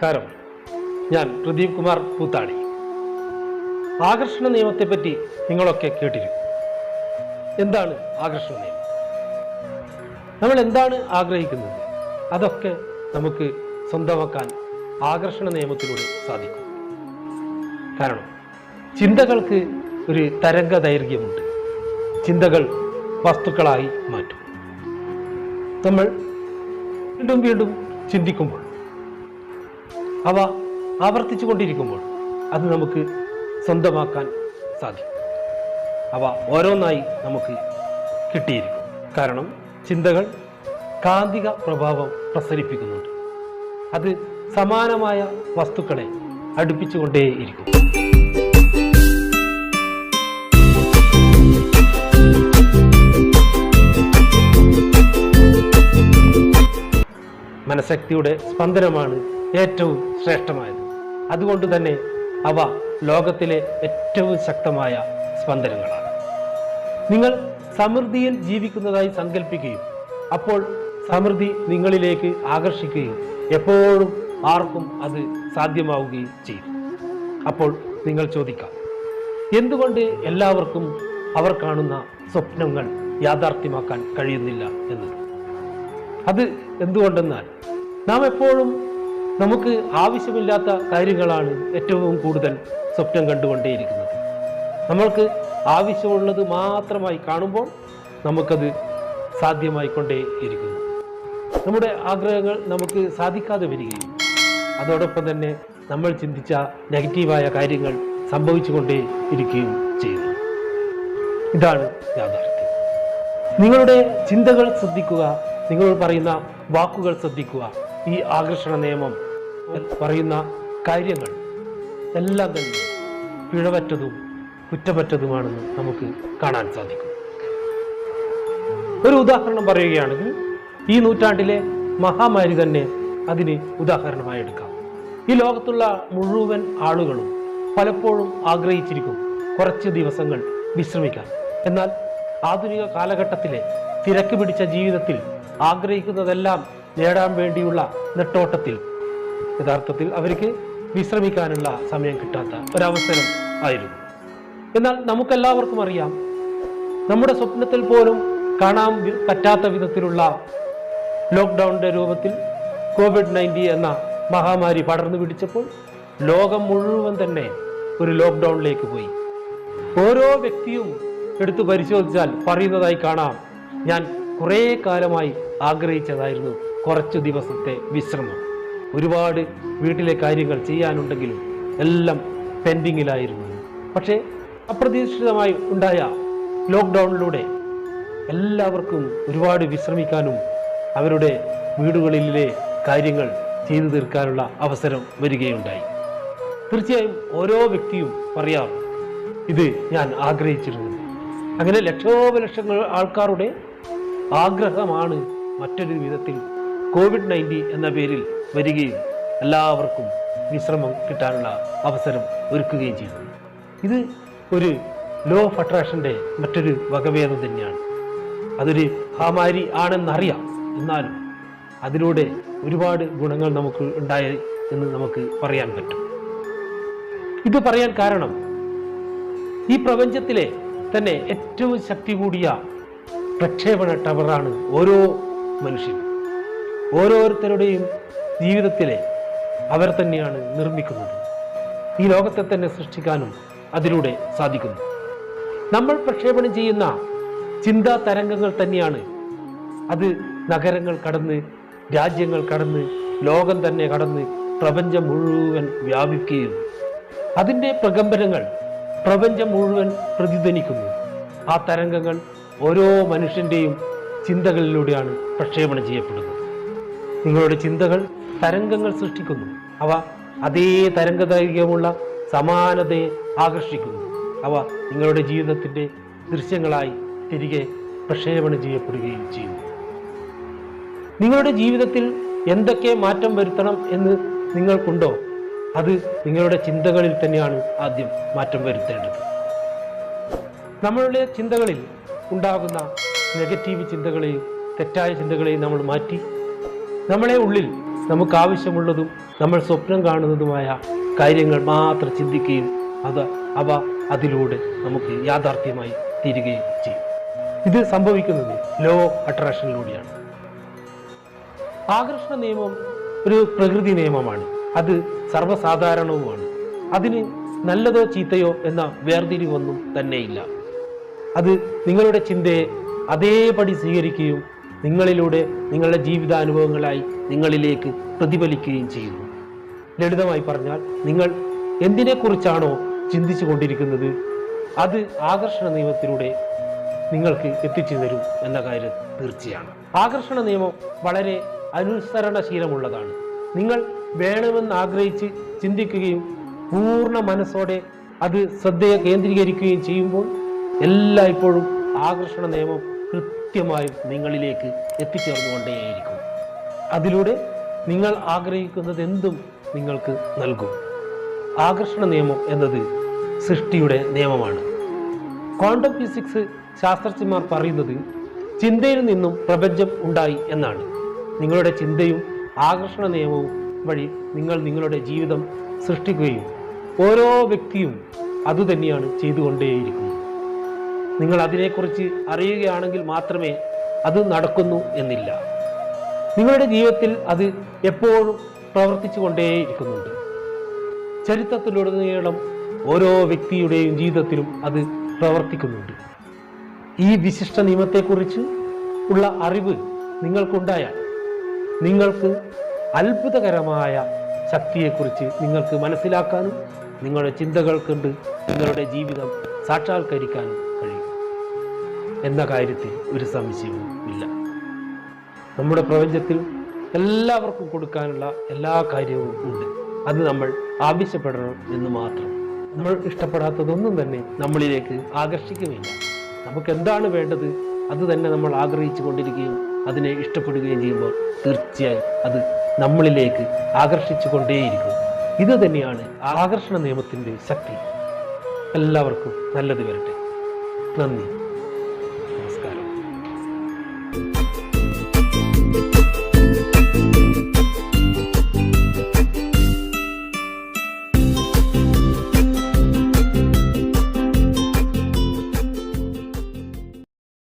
നമസ്കാരം. ഞാൻ പ്രദീപ് കുമാർ പൂത്താടി. ആകർഷണ നിയമത്തെപ്പറ്റി നിങ്ങളൊക്കെ കേട്ടിരിക്കും. എന്താണ് ആകർഷണ നിയമം? നമ്മൾ എന്താണ് ആഗ്രഹിക്കുന്നത്? അതൊക്കെ നമുക്ക് സ്വന്തമാക്കാൻ ആകർഷണ നിയമത്തിലൂടെ സാധിക്കും. കാരണം ചിന്തകൾക്ക് ഒരു തരംഗ ദൈർഘ്യമുണ്ട്. ചിന്തകൾ വസ്തുക്കളായി മാറ്റും. നമ്മൾ വീണ്ടും വീണ്ടും ചിന്തിക്കുമ്പോൾ അവ ആവർത്തിച്ചു കൊണ്ടിരിക്കുമ്പോൾ അത് നമുക്ക് സ്വന്തമാക്കാൻ സാധിക്കും. അവ ഓരോന്നായി നമുക്ക് കിട്ടിയിരിക്കും. കാരണം ചിന്തകൾ കാന്തിക പ്രഭാവം പ്രസരിപ്പിക്കുന്നുണ്ട്. അത് സമാനമായ വസ്തുക്കളെ അടുപ്പിച്ചുകൊണ്ടേയിരിക്കും മനഃശക്തിയുടെ സ്പന്ദനമാണ് ഏറ്റവും ശ്രേഷ്ഠമായത്. അതുകൊണ്ട് തന്നെ അവ ലോകത്തിലെ ഏറ്റവും ശക്തമായ സ്പന്ദനങ്ങളാണ്. നിങ്ങൾ സമൃദ്ധിയിൽ ജീവിക്കുന്നതായി സങ്കല്പിക്കുകയും അപ്പോൾ സമൃദ്ധി നിങ്ങളിലേക്ക് ആകർഷിക്കുകയും എപ്പോഴും ആർക്കും അത് സാധ്യമാവുകയും ചെയ്യും. അപ്പോൾ നിങ്ങൾ ചോദിക്കാം എന്തുകൊണ്ട് എല്ലാവർക്കും അവർ കാണുന്ന സ്വപ്നങ്ങൾ യാഥാർത്ഥ്യമാക്കാൻ കഴിയുന്നില്ല എന്ന് അത് എന്തുകൊണ്ടെന്നാൽ നാം എപ്പോഴും നമുക്ക് ആവശ്യമില്ലാത്ത കാര്യങ്ങളാണ് ഏറ്റവും കൂടുതൽ സ്വപ്നം കണ്ടുകൊണ്ടേയിരിക്കുന്നത്. നമ്മൾക്ക് ആവശ്യമുള്ളത് മാത്രമായി കാണുമ്പോൾ നമുക്കത് സാധ്യമായിക്കൊണ്ടേ ഇരിക്കുന്നു നമ്മുടെ ആഗ്രഹങ്ങൾ നമുക്ക് സാധിക്കാതെ വരികയും അതോടൊപ്പം തന്നെ നമ്മൾ ചിന്തിച്ച നെഗറ്റീവായ കാര്യങ്ങൾ സംഭവിച്ചുകൊണ്ടേ ഇരിക്കുകയും ചെയ്യുന്നു. ഇതാണ് യാഥാർത്ഥ്യം. നിങ്ങളുടെ ചിന്തകൾ ശ്രദ്ധിക്കുക നിങ്ങൾ പറയുന്ന വാക്കുകൾ ശ്രദ്ധിക്കുക ഈ ആകർഷണ നിയമം പറയുന്ന കാര്യങ്ങൾ എല്ലാം തന്നെ പിഴവറ്റതും കുറ്റമറ്റതുമാണെന്ന് നമുക്ക് കാണാൻ സാധിക്കും. ഒരു ഉദാഹരണം പറയുകയാണെങ്കിൽ ഈ നൂറ്റാണ്ടിലെ മഹാമാരി തന്നെ അതിന് ഉദാഹരണമായി എടുക്കാം. ഈ ലോകത്തുള്ള മുഴുവൻ ആളുകളും പലപ്പോഴും ആഗ്രഹിച്ചിരിക്കും കുറച്ച് ദിവസങ്ങൾ വിശ്രമിക്കാൻ. എന്നാൽ ആധുനിക കാലഘട്ടത്തിലെ തിരക്ക് പിടിച്ച ജീവിതത്തിൽ ആഗ്രഹിക്കുന്നതെല്ലാം നേടാൻ വേണ്ടിയുള്ള നെട്ടോട്ടത്തിൽ യഥാർത്ഥത്തിൽ അവർക്ക് വിശ്രമിക്കാനുള്ള സമയം കിട്ടാത്ത ഒരവസരം ആയിരുന്നു. എന്നാൽ നമുക്കെല്ലാവർക്കും അറിയാം നമ്മുടെ സ്വപ്നത്തിൽ പോലും കാണാൻ പറ്റാത്ത വിധത്തിലുള്ള ലോക്ക്ഡൗണിന്റെ രൂപത്തിൽ കോവിഡ് നയന്റീൻ എന്ന മഹാമാരി പടർന്നു പിടിച്ചപ്പോൾ ലോകം മുഴുവൻ തന്നെ ഒരു ലോക്ക്ഡൗണിലേക്ക് പോയി. ഓരോ വ്യക്തിയും എടുത്തു പരിശോധിച്ചാൽ പറയുന്നതായി കാണാം ഞാൻ കുറേ കാലമായി ആഗ്രഹിച്ചതായിരുന്നു കുറച്ചു ദിവസത്തെ വിശ്രമം. ഒരുപാട് വീട്ടിലെ കാര്യങ്ങൾ ചെയ്യാനുണ്ടെങ്കിലും എല്ലാം പെൻഡിങ്ങിലായിരുന്നു. പക്ഷേ അപ്രതീക്ഷിതമായി ഉണ്ടായ ലോക്ക്ഡൗണിലൂടെ എല്ലാവർക്കും ഒരുപാട് വിശ്രമിക്കാനും അവരുടെ വീടുകളിലെ കാര്യങ്ങൾ ചെയ്തു തീർക്കാനുള്ള അവസരം വരികയുണ്ടായി. തീർച്ചയായും ഓരോ വ്യക്തിയും പറയാം ഇത് ഞാൻ ആഗ്രഹിച്ചിരുന്നത്. അങ്ങനെ ലക്ഷോപലക്ഷങ്ങൾ ആൾക്കാരുടെ ആഗ്രഹമാണ് മറ്റൊരു വിധത്തിൽ കോവിഡ് നയന്റീൻ എന്ന പേരിൽ വരികയും എല്ലാവർക്കും വിശ്രമം കിട്ടാനുള്ള അവസരം ഒരുക്കുകയും ചെയ്യുന്നു ഇത് ഒരു ലോ ഓഫ് അട്രാക്ഷന്റെ മറ്റൊരു വകഭേദം തന്നെയാണ്. അതൊരു മഹാമാരി ആണെന്നറിയാം. എന്നാലും അതിലൂടെ ഒരുപാട് ഗുണങ്ങൾ നമുക്ക് ഉണ്ടായി എന്ന് നമുക്ക് പറയാൻ പറ്റും. ഇത് പറയാൻ കാരണം ഈ പ്രപഞ്ചത്തിലെ തന്നെ ഏറ്റവും ശക്തി കൂടിയ പ്രക്ഷേപണ ടവറാണ് ഓരോ മനുഷ്യനും. ഓരോരുത്തരുടെയും ജീവിതത്തിലെ അവർ തന്നെയാണ് നിർമ്മിക്കുന്നത്. ഈ ലോകത്തെ തന്നെ സൃഷ്ടിക്കാനും അതിലൂടെ സാധിക്കുന്നു. നമ്മൾ പ്രക്ഷേപണം ചെയ്യുന്ന ചിന്താ തരംഗങ്ങൾ തന്നെയാണ്. അത് നഗരങ്ങൾ കടന്ന് രാജ്യങ്ങൾ കടന്ന് ലോകം തന്നെ കടന്ന് പ്രപഞ്ചം മുഴുവൻ വ്യാപിക്കുകയും അതിന്റെ പ്രകമ്പനങ്ങൾ പ്രപഞ്ചം മുഴുവൻ പ്രതിധ്വനിക്കുന്നു. ആ തരംഗങ്ങൾ ഓരോ മനുഷ്യന്റെയും ചിന്തകളിലൂടെയാണ് പ്രക്ഷേപണം ചെയ്യപ്പെടുന്നത്. നിങ്ങളുടെ ചിന്തകൾ തരംഗങ്ങൾ സൃഷ്ടിക്കുന്നു. അവ അതേ തരംഗദൈർഘ്യമുള്ള സമാനതയെ ആകർഷിക്കുന്നു. അവ നിങ്ങളുടെ ജീവിതത്തിന്റെ ദൃശ്യങ്ങളായി തിരികെ പ്രക്ഷേപണം ചെയ്യപ്പെടുകയും ചെയ്യുന്നു നിങ്ങളുടെ ജീവിതത്തിൽ എന്തൊക്കെ മാറ്റം വരുത്തണം എന്ന് നിങ്ങൾക്കുണ്ടോ? അത് നിങ്ങളുടെ ചിന്തകളിൽ തന്നെയാണ് ആദ്യം മാറ്റം വരുത്തേണ്ടത്. നമ്മളുടെ ചിന്തകളിൽ ഉണ്ടാകുന്ന നെഗറ്റീവ് ചിന്തകളെയും തെറ്റായ ചിന്തകളെയും നമ്മൾ മാറ്റി നമ്മളെ ഉള്ളിൽ നമുക്ക് ആവശ്യമുള്ളതും നമ്മൾ സ്വപ്നം കാണുന്നതുമായ കാര്യങ്ങൾ മാത്രം ചിന്തിക്കുകയും അത് അവ അതിലൂടെ നമുക്ക് യാഥാർത്ഥ്യമായി തീരുകയും ചെയ്യും. ഇത് സംഭവിക്കുന്നത് ലോ അട്രാക്ഷനിലൂടെയാണ് ആകർഷണ നിയമം ഒരു പ്രകൃതി നിയമമാണ്. അത് സർവസാധാരണവുമാണ്. അതിന് നല്ലതോ ചീത്തയോ എന്ന വേർതിരിവൊന്നും തന്നെയില്ല. അത് നിങ്ങളുടെ ചിന്തയെ അതേപടി സ്വീകരിക്കുകയും നിങ്ങളിലൂടെ നിങ്ങളുടെ ജീവിതാനുഭവങ്ങളായി നിങ്ങളിലേക്ക് പ്രതിഫലിക്കുകയും ചെയ്യുന്നു. ലളിതമായി പറഞ്ഞാൽ നിങ്ങൾ എന്തിനെക്കുറിച്ചാണോ ചിന്തിച്ചു കൊണ്ടിരിക്കുന്നത്? അത് ആകർഷണ നിയമത്തിലൂടെ നിങ്ങൾക്ക് എത്തിച്ചു തരും എന്ന കാര്യം തീർച്ചയാണ്. ആകർഷണ നിയമം വളരെ അനുസരണശീലമുള്ളതാണ്. നിങ്ങൾ വേണമെന്ന് ആഗ്രഹിച്ച് ചിന്തിക്കുകയും പൂർണ മനസ്സോടെ അത് ശ്രദ്ധയെ കേന്ദ്രീകരിക്കുകയും ചെയ്യുമ്പോൾ എല്ലായ്പ്പോഴും ആകർഷണ നിയമം കൃത്യമായും നിങ്ങളിലേക്ക് എത്തിച്ചേർന്നുകൊണ്ടേയിരിക്കും. അതിലൂടെ നിങ്ങൾ ആഗ്രഹിക്കുന്നത് എന്തും നിങ്ങൾക്ക് നൽകും. ആകർഷണ നിയമം എന്നത് സൃഷ്ടിയുടെ നിയമമാണ്. ക്വാണ്ടം ഫിസിക്സ് ശാസ്ത്രജ്ഞന്മാർ പറയുന്നത് ചിന്തയിൽ നിന്നും പ്രപഞ്ചം ഉണ്ടായി എന്നാണ്. നിങ്ങളുടെ ചിന്തയും ആകർഷണ നിയമവും വഴി നിങ്ങൾ നിങ്ങളുടെ ജീവിതം സൃഷ്ടിക്കുകയും ഓരോ വ്യക്തിയും അതുതന്നെയാണ് ചെയ്തുകൊണ്ടേയിരിക്കുന്നത്. നിങ്ങൾ അതിനെക്കുറിച്ച് അറിയുകയാണെങ്കിൽ മാത്രമേ അത് നടക്കുന്നു എന്നില്ല. നിങ്ങളുടെ ജീവിതത്തിൽ അത് എപ്പോഴും പ്രവർത്തിച്ചു കൊണ്ടേയിരിക്കുന്നുണ്ട്. ചരിത്രത്തിലുടനീളം ഓരോ വ്യക്തിയുടെയും ജീവിതത്തിലും അത് പ്രവർത്തിക്കുന്നുണ്ട്. ഈ വിശിഷ്ട നിയമത്തെക്കുറിച്ച് ഉള്ള അറിവ് നിങ്ങൾക്കുണ്ടായാൽ നിങ്ങൾക്ക് അത്ഭുതകരമായ ശക്തിയെക്കുറിച്ച് നിങ്ങൾക്ക് മനസ്സിലാക്കാനും നിങ്ങളുടെ ചിന്തകൾ കണ്ട് നിങ്ങളുടെ ജീവിതം സാക്ഷാത്കരിക്കാനും എന്ന കാര്യത്തിൽ ഒരു സംശയവും ഇല്ല. നമ്മുടെ പ്രപഞ്ചത്തിൽ എല്ലാവർക്കും കൊടുക്കാനുള്ള എല്ലാ കാര്യവും ഉണ്ട്. അത് നമ്മൾ ആവശ്യപ്പെടണം എന്ന് മാത്രം. നമ്മൾ ഇഷ്ടപ്പെടാത്തതൊന്നും തന്നെ നമ്മളിലേക്ക് ആകർഷിക്കുമില്ല നമുക്ക് എന്താണ് വേണ്ടത്? അത് തന്നെ നമ്മൾ ആഗ്രഹിച്ചു കൊണ്ടിരിക്കുകയും അതിനെ ഇഷ്ടപ്പെടുകയും ചെയ്യുമ്പോൾ തീർച്ചയായും അത് നമ്മളിലേക്ക് ആകർഷിച്ചു കൊണ്ടേയിരിക്കും. ഇത് തന്നെയാണ് ആകർഷണ നിയമത്തിന്റെ ശക്തി. എല്ലാവർക്കും നല്ലത് വരട്ടെ. നന്ദി. you